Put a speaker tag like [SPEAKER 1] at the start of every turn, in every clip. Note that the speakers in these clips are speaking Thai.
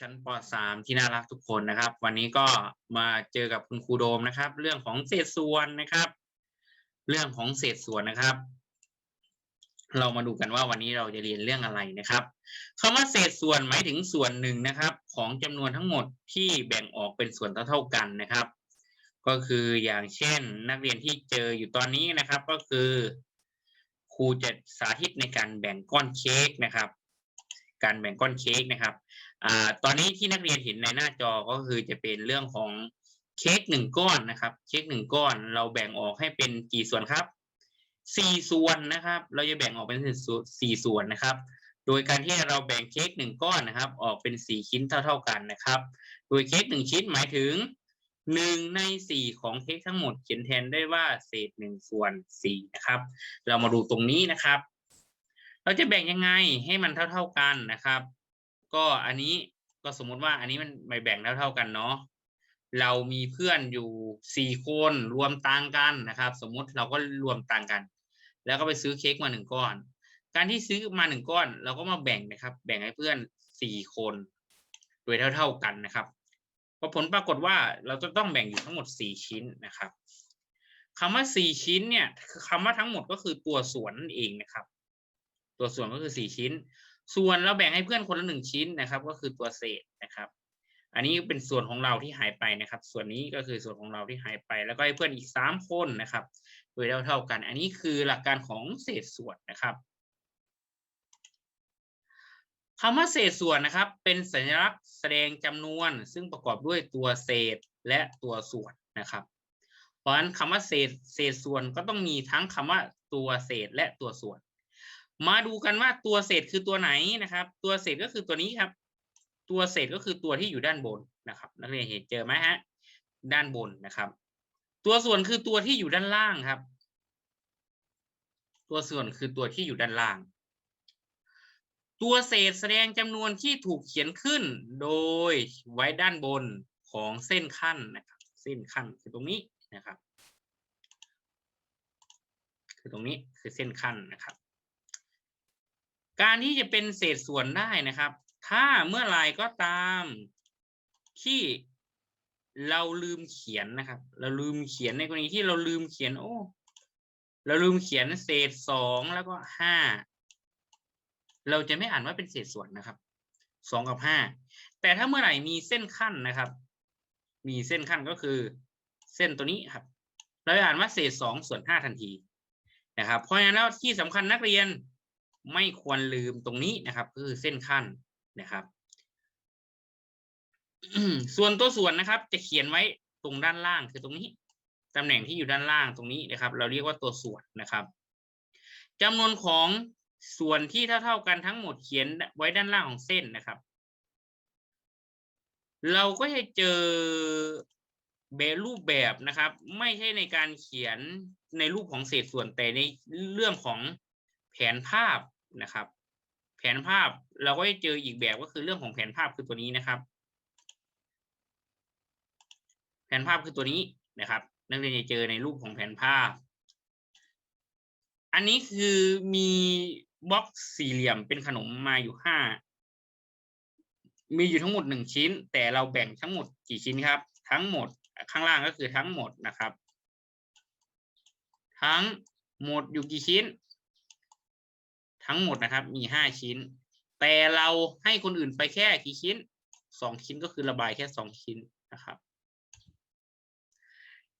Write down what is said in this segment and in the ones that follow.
[SPEAKER 1] ชั้นป .3 ที่น่ารักทุกคนนะครับ วันนี้ก็มาเจอกับคุณครูโดมนะครับ เรื่องของเศษส่วนนะครับ เรื่องของเศษส่วนนะครับ เรามาดูกันว่าวันนี้เราจะเรียนเรื่องอะไรนะครับคำว่าเศษส่วนหมายถึงส่วนหนึ่งนะครับ ของจำนวนทั้งหมดที่แบ่งออกเป็นส่วนเท่าๆกันนะครับ ก็คืออย่างเช่น นักเรียนที่เจออยู่ตอนนี้นะครับ ก็คือครูจะสาธิตในการแบ่งก้อนเค้กนะครับ การแบ่งก้อนเค้กนะครับ อ่าตอนนี้ที่นักเรียนเห็นในหน้าจอก็คือจะเป็นเรื่องของเค้กหนึ่งก้อนนะครับ เค้กหนึ่งก้อนเราแบ่งออกให้เป็นกี่ส่วนครับสี่ส่วนนะครับ เราจะแบ่งออกเป็นสี่ส่วนนะครับ โดยการที่เราแบ่งเค้กหนึ่งก้อนนะครับ ออกเป็นสี่ชิ้นเท่า ๆกันนะครับ โดยเค้กหนึ่งชิ้นหมายถึงหนึ่งในสี่ของเค้กทั้งหมดเขียนแทนได้ว่าเศษหนึ่งส่วนสี่นะครับ เรามาดูตรงนี้นะครับ เราจะแบ่งยังไงให้มันเท่า ๆกันนะครับ ก็อันนี้ก็สมมติว่าอันนี้มันไม่แบ่งเท่าๆกันเนาะเรามีเพื่อนอยู่สี่คนรวมตังค์กันนะครับ สมมติเราก็รวมตังค์กัน แล้วก็ไปซื้อเค้กมาหนึ่งก้อน การที่ซื้อมาหนึ่งก้อน เราก็มาแบ่งนะครับ แบ่งให้เพื่อนสี่คน โดยเท่าๆกันนะครับพอผลปรากฏว่าเราจะต้องแบ่งอยู่ทั้งหมดสี่ชิ้นนะครับคำว่าสี่ชิ้นเนี่ยคำว่าทั้งหมดก็คือตัวส่วนนั่นเองนะครับ ตัวส่วนก็คือสี่ชิ้น ส่วนเราแบ่งให้เพื่อนคนละหนึ่งชิ้นนะครับ ก็คือตัวเศษนะครับ อันนี้เป็นส่วนของเราที่หายไปนะครับ ส่วนนี้ก็คือส่วนของเราที่หายไป แล้วก็ให้เพื่อนอีกสามคนนะครับโดยเท่าเท่ากัน อันนี้คือหลักการของเศษส่วนนะครับคำว่าเศษส่วนนะครับ เป็นสัญลักษณ์แสดงจำนวน ซึ่งประกอบด้วยตัวเศษและตัวส่วนนะครับ เพราะฉะนั้นคำว่าเศษเศษส่วนก็ต้องมีทั้งคำว่าตัวเศษและตัวส่วน มาดูกันว่าตัวเศษคือตัวไหนนะครับ ตัวเศษก็คือตัวนี้ครับ ตัวเศษก็คือตัวที่อยู่ด้านบนนะครับนักเรียนเห็นเจอไหมฮะ ด้านบนนะครับ ตัวส่วนคือตัวที่อยู่ด้านล่างครับ ตัวส่วนคือตัวที่อยู่ด้านล่าง ตัวเศษแสดงจำนวนที่ถูกเขียนขึ้น โดยไว้ด้านบนของเส้นขั้นนะครับ เส้นขั้นคือตรงนี้นะครับ คือตรงนี้คือเส้นขั้นนะครับ การที่จะเป็นเศษส่วนได้นะครับ ถ้าเมื่อไรก็ตามที่เราลืมเขียนนะครับ เราลืมเขียนในกรณีที่เราลืมเขียน โอ้ เราลืมเขียนเศษสองแล้วก็ห้าเราจะไม่อ่านว่าเป็นเศษส่วนนะครับสองกับห้าแต่ถ้าเมื่อไหร่มีเส้นขั้นนะครับ มีเส้นขั้นก็คือ เส้นตัวนี้ครับ เราอ่านว่าเศษสองส่วนห้าทันทีนะครับ เพราะฉะนั้นแล้วที่สำคัญนักเรียน ไม่ควรลืมตรงนี้นะครับก็คือเส้นขั้นนะครับ ส่วนตัวส่วนนะครับ จะเขียนไว้ตรงด้านล่างคือตรงนี้ตำแหน่งที่อยู่ด้านล่างตรงนี้นะครับ เราเรียกว่าตัวส่วนนะครับจำนวนของส่วนที่เท่าๆกันทั้งหมดเขียนไว้ด้านล่างของเส้นนะครับ เราก็จะเจอแบบรูปแบบนะครับ ไม่ใช่ในการเขียนในรูปของเศษส่วนแต่ในเรื่องของแผนภาพ นะครับ แผนภาพเราก็จะเจออีกแบบก็คือเรื่องของแผนภาพคือตัวนี้นะครับ แผนภาพคือตัวนี้นะครับ นักเรียนจะเจอในรูปของแผนภาพ อันนี้คือมีบล็อกสี่เหลี่ยมเป็นขนมมาอยู่ห้ามีอยู่ทั้งหมดหนึ่งชิ้น แต่เราแบ่งทั้งหมดกี่ชิ้นครับ ทั้งหมดข้างล่างก็คือทั้งหมดนะครับ ทั้งหมดอยู่กี่ชิ้น ทั้งหมดนะครับ มีห้าชิ้น แต่เราให้คนอื่นไปแค่กี่ชิ้นสองชิ้นก็คือระบายแค่สองชิ้นนะครับ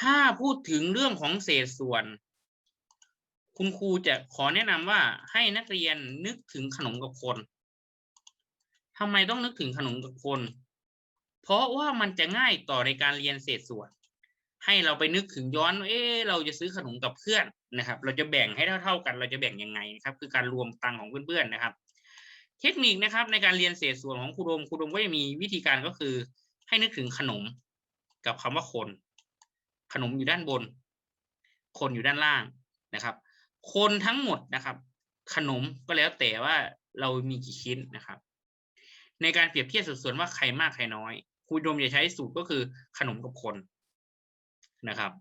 [SPEAKER 1] ถ้าพูดถึงเรื่องของเศษส่วน คุณครูจะขอแนะนำว่าให้นักเรียนนึกถึงขนมกับคนทำไมต้องนึกถึงขนมกับคน เพราะว่ามันจะง่ายต่อในการเรียนเศษส่วน ให้เราไปนึกถึงย้อน เอ๊เราจะซื้อขนมกับเพื่อนนะครับ เราจะแบ่งให้เท่าๆกัน เราจะแบ่งยังไงนะครับ คือการรวมตังของเพื่อนๆนะครับ เทคนิคนะครับ ในการเรียนเศษส่วนของครูดมครูดมก็จะมีวิธีการก็คือ ให้นึกถึงขนมกับคำว่าคน ขนมอยู่ด้านบน คนอยู่ด้านล่างนะครับ คนทั้งหมดนะครับ ขนมก็แล้วแต่ว่าเรามีกี่ชิ้นนะครับ ในการเปรียบเทียบสัดส่วนว่าใครมากใครน้อยครูดมจะใช้สูตรก็คือขนมกับคน นะครับ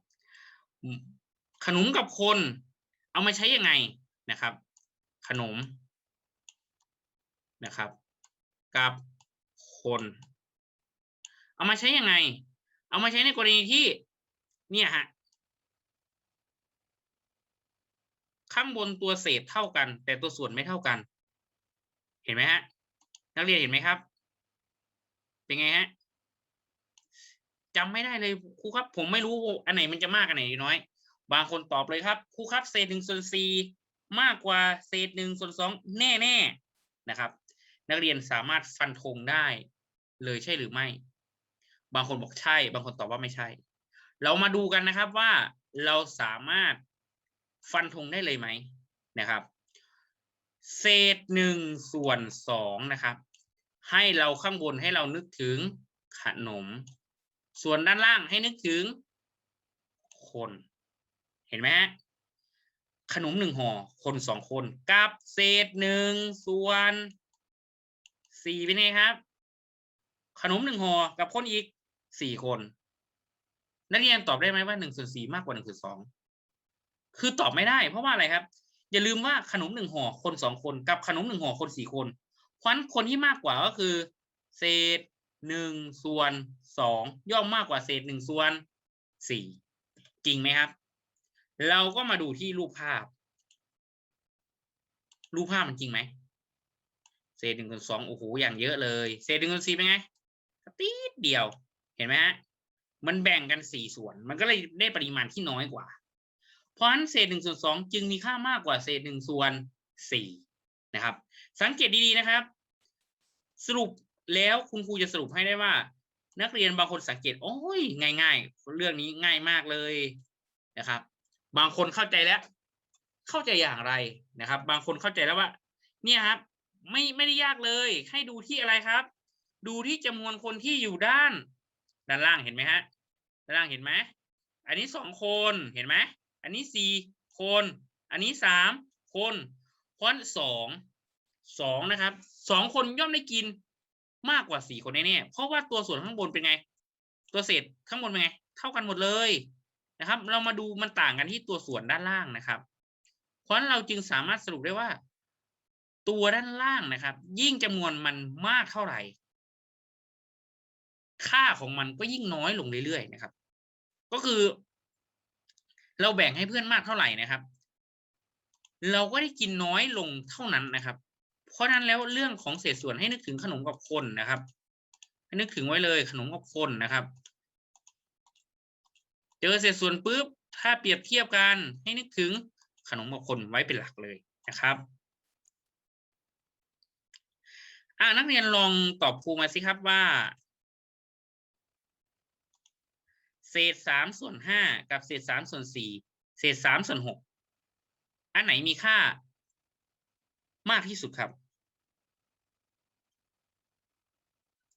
[SPEAKER 1] ขนมกับคน เอามาใช้ยังไงนะครับ ขนมนะครับ กับคน เอามาใช้ยังไง เอามาใช้ในกรณีที่ เนี่ยฮะข้างบนตัวเศษเท่ากัน แต่ตัวส่วนไม่เท่ากัน เห็นไหมฮะ นักเรียนเห็นไหมครับ เป็นไงฮะ จำไม่ได้เลยครูครับ ผมไม่รู้อันไหนมันจะมากอันไหนน้อย บางคนตอบเลยครับครูครับเศษหนึ่งส่วนสี่มากกว่าเศษหนึ่งส่วนสองแน่แน่ๆนะครับ นักเรียนสามารถฟันธงได้เลยใช่หรือไม่ บางคนบอกใช่ บางคนตอบว่าไม่ใช่ เรามาดูกันนะครับว่าเราสามารถฟันธงได้เลยไหมนะครับ เศษหนึ่งส่วนสองนะครับ ให้เราข้างบนให้เรานึกถึงขนม ส่วนด้านล่างให้นึกถึง คน เห็นไหมฮะขนมหนึ่งห่อคนสองคนกับเศษหนึ่งส่วนสี่เป็นไงครับ ขนมหนึ่งห่อกับคนอีกสี่คน นักเรียนตอบได้ไหมว่าหนึ่งส่วนสี่มากกว่าหนึ่งส่วนสองคือตอบไม่ได้ เพราะว่าอะไรครับ อย่าลืมว่าขนมหนึ่งห่อคนสองคน กับขนมหนึ่งห่อคนสี่คนเพราะฉะนั้นคนที่มากกว่าก็คือ เศษ หนึ่งส่วนสองย่อมมากกว่าเศษหนึ่งส่วนสี่จริงไหมครับ เราก็มาดูที่รูปภาพ รูปภาพมันจริงไหมเศษหนึ่งส่วนสองโอ้โหอย่างเยอะเลย เศษหนึ่งส่วนสี่เป็นไงตีดเดียวเห็นไหมฮะมันแบ่งกันสี่ส่วน มันก็เลยได้ปริมาณที่น้อยกว่า เพราะฉะนั้นเศษหนึ่งส่วนสองจึงมีค่ามากกว่าเศษหนึ่งส่วนสี่นะครับ สังเกตดีๆนะครับ สรุป แล้วคุณครูจะสรุปให้ได้ว่า นักเรียนบางคนสังเกต โอ้ยง่าย ๆ เรื่องนี้ง่ายมากเลยนะครับ บางคนเข้าใจแล้ว เข้าใจอย่างไรนะครับ บางคนเข้าใจแล้วว่า เนี่ยครับ ไม่ไม่ได้ยากเลย ให้ดูที่อะไรครับ ดูที่จำนวนคนที่อยู่ด้าน ด้านล่างเห็นไหมฮะด้านล่างเห็นไหมอันนี้สองคนเห็นไหมอันนี้สี่คน อันนี้สามคนเพราะสองสองนะครับสองคนย่อมได้กิน มากกว่าสี่คนแน่ๆเพราะว่าตัวส่วนข้างบนเป็นไง ตัวเศษข้างบนเป็นไง เท่ากันหมดเลยนะครับ เรามาดูมันต่างกันที่ตัวส่วนด้านล่างนะครับเพราะฉะนั้นเราจึงสามารถสรุปได้ว่า ตัวด้านล่างนะครับ ยิ่งจำนวนมันมากเท่าไหร่ ค่าของมันก็ยิ่งน้อยลงเรื่อยๆนะครับ ก็คือ เราแบ่งให้เพื่อนมากเท่าไหร่นะครับ เราก็ได้กินน้อยลงเท่านั้นนะครับ เพราะนั้นแล้วเรื่องของเศษส่วนให้นึกถึงขนมกับคนนะครับให้นึกถึงไว้เลยขนมกับคนนะครับ เจอเศษส่วนปุ๊บถ้าเปรียบเทียบกัน ให้นึกถึงขนมกับคนไว้เป็นหลักเลยนะครับอ่านักเรียนลองตอบครูมาสิครับว่า เศษสามส่วนห้ากับเศษสามส่วนสี่เศษสามส่วนหกอันไหนมีค่ามากที่สุดครับ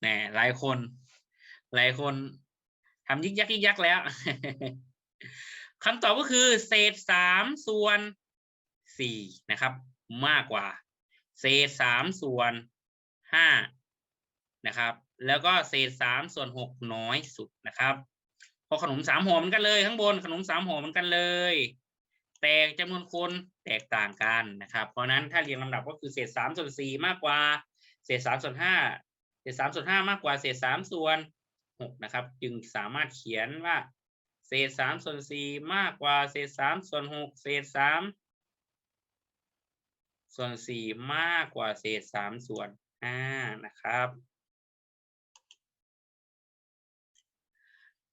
[SPEAKER 1] แหนหลายคน หลายคนทำยิกยักยิกยักแล้วคำตอบก็คือ เศษสามส่วนสี่นะครับ มากกว่า เศษสามส่วนห้านะครับ แล้วก็เศษสามส่วนหกน้อยสุดนะครับพอขนมสามห่อเหมือนกันเลยข้างบนขนมสามห่อเหมือนกันเลย แต่จำนวนคนแตกต่างกันนะครับ เพราะนั้นถ้าเรียงลำดับก็คือเศษสามส่วนสี่มากกว่า เศษสามส่วนห้า เศษสามส่วนห้ามากกว่าเศษสามส่วนหกนะครับ จึงสามารถเขียนว่า เศษสามส่วนสี่มากกว่าเศษสามส่วนหกเศษสามส่วนสี่มากกว่าเศษสามส่วนห้านะครับ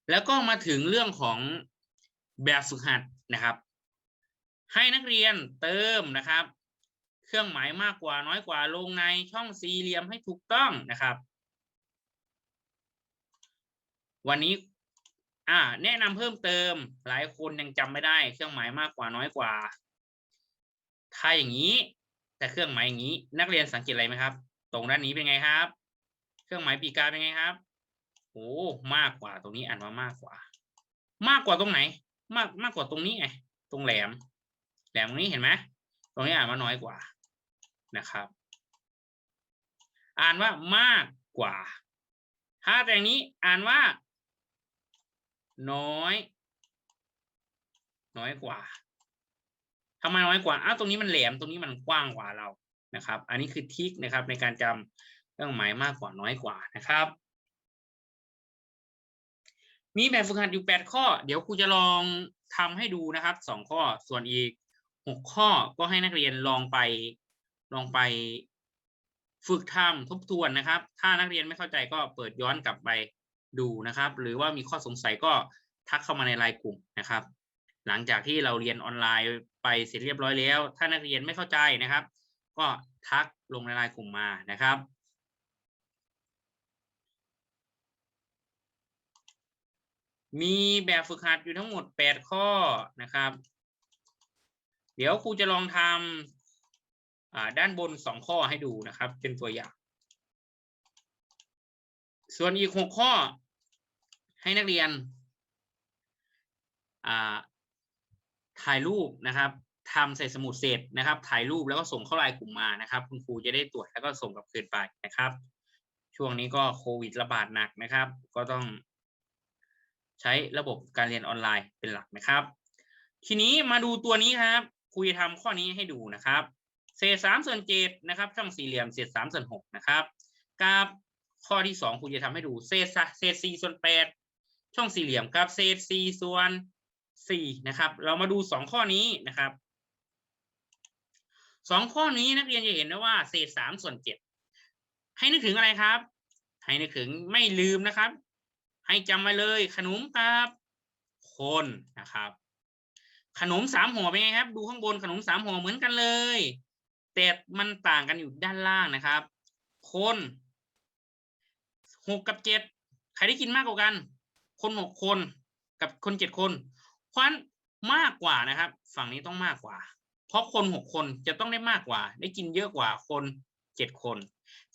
[SPEAKER 1] แล้วก็มาถึงเรื่องของแบบฝึกหัดนะครับ ให้นักเรียนเติมนะครับ เครื่องหมายมากกว่าน้อยกว่าลงในช่องสี่เหลี่ยมให้ถูกต้องนะครับ วันนี้อ่าแนะนำเพิ่มเติมหลายคนยังจำไม่ได้ เครื่องหมายมากกว่าน้อยกว่าถ้าอย่างนี้ แต่เครื่องหมายอย่างนี้ นักเรียนสังเกตอะไรไหมครับ ตรงด้านนี้เป็นไงครับ เครื่องหมายปีกาเป็นไงครับโอ้มากกว่าตรงนี้อ่านว่ามากกว่า มากกว่าตรงไหน มากมากกว่าตรงนี้ไงตรงแหลม แหลมตรงนี้เห็นไหมตรงนี้อ่านว่าน้อยกว่า นะครับ อ่านว่ามากกว่า ถ้าแต่งนี้อ่านว่า น้อย น้อยกว่าทำไมน้อยกว่าอ้าวตรงนี้มันแหลมตรงนี้มันกว้างกว่าเรานะครับ อันนี้คือทิกนะครับ ในการจเครื่องหมายมากกว่าน้อยกว่านะครับ มีแบบฝึกหัดอยู่แปดข้อ เดี๋ยวครูจะลองทำให้ดูนะครับสองข้อส่วนอีกหกข้อก็ให้นักเรียนลองไป ลองไปฝึกทำทบทวนนะครับ ถ้านักเรียนไม่เข้าใจก็เปิดย้อนกลับไปดูนะครับ หรือว่ามีข้อสงสัยก็ทักเข้ามาในไลน์กลุ่มนะครับ หลังจากที่เราเรียนออนไลน์ไปเสร็จเรียบร้อยแล้ว ถ้านักเรียนไม่เข้าใจนะครับ ก็ทักลงในไลน์กลุ่มมานะครับมีแบบฝึกหัดอยู่ทั้งหมดแปดข้อนะครับ เดี๋ยวครูจะลองทำอ่า ด้านบนสองข้อให้ดูนะครับ เป็นตัวอย่าง ส่วนอีกหกข้อให้นักเรียนถ่ายรูปนะครับทำใส่สมุดเสร็จนะครับ ถ่ายรูปแล้วก็ส่งเข้าไลน์กลุ่มมานะครับ คุณครูจะได้ตรวจแล้วก็ส่งกลับคืนไปนะครับ ช่วงนี้ก็โควิดระบาดหนักนะครับ ก็ต้องใช้ระบบการเรียนออนไลน์เป็นหลักนะครับ ทีนี้มาดูตัวนี้ครับครูจะทำข้อนี้ให้ดูนะครับ เศษสามส่วนเจ็ดนะครับช่องสี่เหลี่ยมเศษสามส่วนหกนะครับกับข้อที่สองครูจะทำให้ดูเศษเศษสี่ส่วนแปดช่องสี่เหลี่ยมกับเศษสี่ส่วนสี่นะครับ เรามาดูสองข้อนี้นะครับสองข้อนี้นักเรียนจะเห็นนะว่าเศษสามส่วนเจ็ดให้นึกถึงอะไรครับ ให้นึกถึงไม่ลืมนะครับ ให้จำไว้เลยขนมกับ คนนะครับ ขนมสามห่อเป็นไงครับ ดูข้างบนขนมสามห่อเหมือนกันเลย แต่มันต่างกันอยู่ด้านล่างนะครับ คนหกกับเจ็ดใครได้กินมากกว่ากัน คนหกคนกับคนเจ็ดคนเพราะฉะนั้นมากกว่านะครับ ฝั่งนี้ต้องมากกว่า เพราะคนหกคนจะต้องได้มากกว่า ได้กินเยอะกว่าคนเจ็ดคน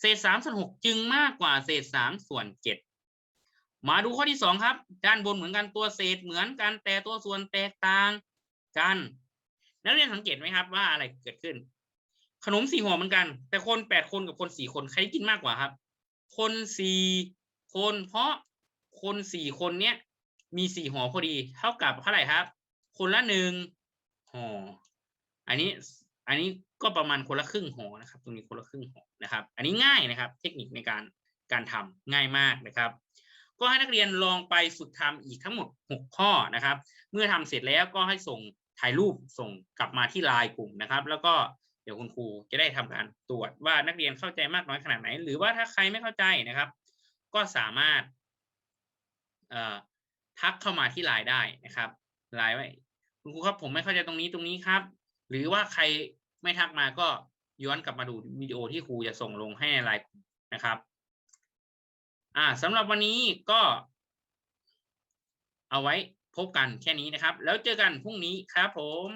[SPEAKER 1] เศษสามส่วนหกจึงมากกว่าเศษสามส่วนเจ็ดมาดูข้อที่สองครับ ด้านบนเหมือนกันตัวเศษเหมือนกันแต่ตัวส่วนแตกต่างกัน นักเรียนสังเกตไหมครับว่าอะไรเกิดขึ้น ขนมสี่ห่อเหมือนกัน แต่คนแปดคนกับคนสี่คนใครกินมากกว่าครับ คนสี่คนเพราะคนสี่คนเนี้ยมีสี่ห่อพอดี เท่ากับเท่าไหร่ครับ คนละหนึ่งห่ออันนี้อันนี้ก็ประมาณคนละครึ่งห่อนะครับ ตรงนี้คนละครึ่งห่อนะครับ อันนี้ง่ายนะครับ เทคนิคในการการทำง่ายมากนะครับ ก็ให้นักเรียนลองไปฝึกทำอีกทั้งหมด 6 ข้อนะครับ เมื่อทำเสร็จแล้วก็ให้ส่งถ่ายรูปส่งกลับมาที่ไลน์กลุ่มนะครับ แล้วก็ เดี๋ยวคุณครูจะได้ทำการตรวจว่านักเรียนเข้าใจมากน้อยขนาดไหน หรือว่าถ้าใครไม่เข้าใจนะครับ ก็สามารถทักเข้ามาที่ไลน์ได้นะครับไลน์ไว้คุณครูครับผมไม่เข้าใจตรงนี้ตรงนี้ครับ หรือว่าใครไม่ทักมาก็ย้อนกลับมาดูวิดีโอที่ครูจะส่งลงให้ในไลน์นะครับ อ่าสำหรับวันนี้ก็ เอาไว้พบกันแค่นี้นะครับ แล้วเจอกันพรุ่งนี้ครับผม